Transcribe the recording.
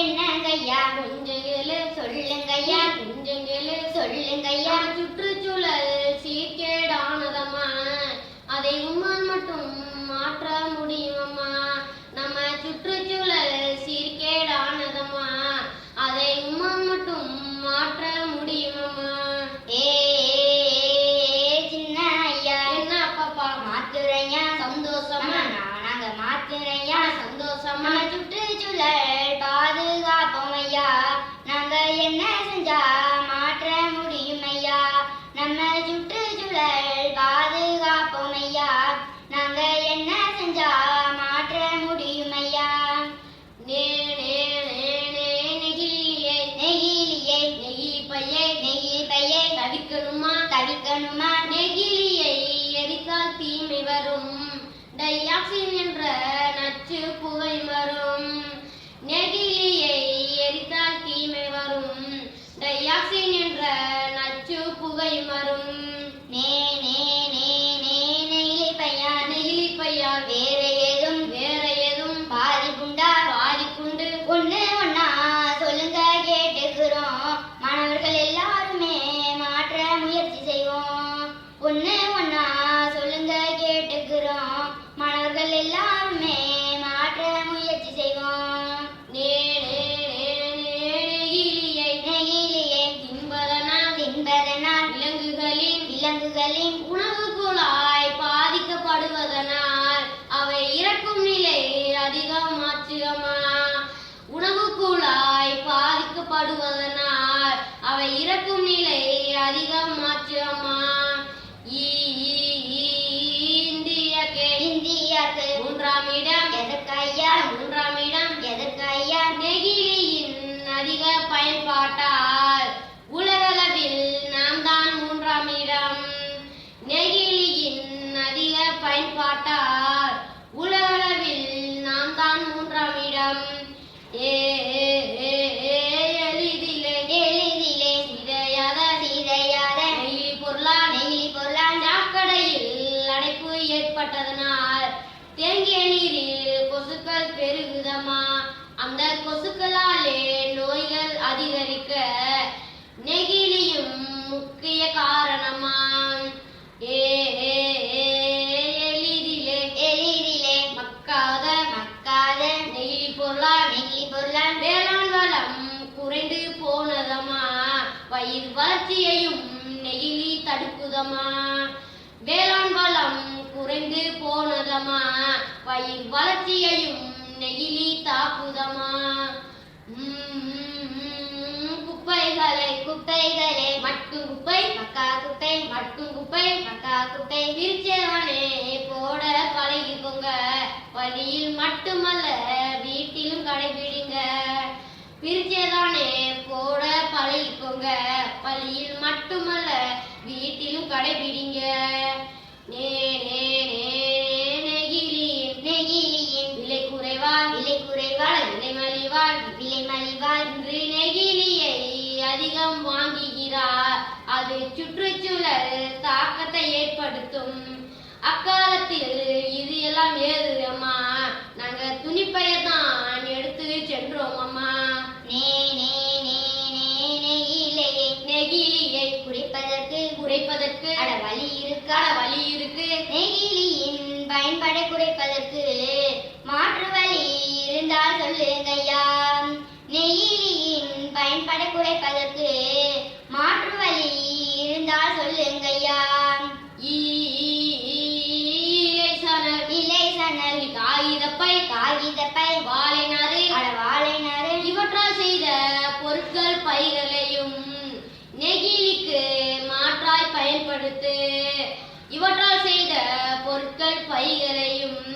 என்னங்கய்யா கொஞ்சங்களு சொல்லுங்கய்யா கொஞ்சங்களு சொல்லுங்கய்யா சுற்று பையை தவிக்கணுமா தவிக்கணுமா நெகிழியை எரித்தால் தீமை வரும். டையாக்சின் என்ற நச்சு தின்பதனால் தின்பதனால் விலங்குகளின் விலங்குகளின் உணவு குழாய் பாதிக்கப்படுவதனால் அவை இறக்கும் நிலை அதிகமாச்சுகமா உணவு குழாய் பாதிக்கப்படுவதனால் அவை இறக்கும் நிலை அதிகம் இந்தியக்கு ஏற்பட்டதனால் தேங்கிய நீரில் கொசுக்கள் பெருகுதமா? அந்த கொசுக்களாலே நோய்கள் அதிகரிக்க நெகிழியும் முக்கிய காரணமா? ஏ எளிதிலே எளிதிலே மக்காத மக்காத நெகிழி பொருளால் நெகிழி பொருளால் வேளாண் வளம் குறைந்து போனதமா? பயிர் வளர்ச்சியையும் நெகிழி தடுக்குதமா? வேளாண் வளம் உறைந்து போனதமா? பயிர் வளர்ச்சியையும் நெகிழி தாக்குதமா? உம், குப்பைகளை குப்பைகளே மட்டும் குப்பை மக்கா குப்பை மட்டும் குப்பை மக்கா குப்பை. விரிச்சவனே போட பழகிக்கோங்க வழியில் மட்டுமல்ல வீட்டிலும் கடைபிடிங்க. பிரிச்சதானே போட பழகிக்கோங்க பள்ளியில் மட்டுமல்ல வீட்டிலும் கடைபிடிங்க. நே நே மலிவால் இன்று நெகிழியை அதிகம் வாங்குகிறார். அது சுற்றுச்சூழல் தாக்கத்தை ஏற்படுத்தும். அக்காலத்தில் இது எல்லாம் ஏது அம்மா? நாங்க துணிப்பைய தான் எடுத்து சென்றோம் அம்மா. நெகிழியை. குடிப்பதற்கு குறைப்பதற்கு. அட வழி இருக்கா? அட வழி இருக்கு. நெகிழியின் பயன்பாடை குறைப்பதற்கு. மாற்று வழி இருந்தால் சொல்லுங்கய்யா சணல் காகிதப்பை காகிதப்பை வாழை நாறு அட வாழை நாறு இவற்றால் செய்த பொருட்கள் பைகளையும் நெகிழிக்கு மாற்றாய் பயன்படுத்து. இவற்றால் செய்த பொருட்கள் பைகளையும்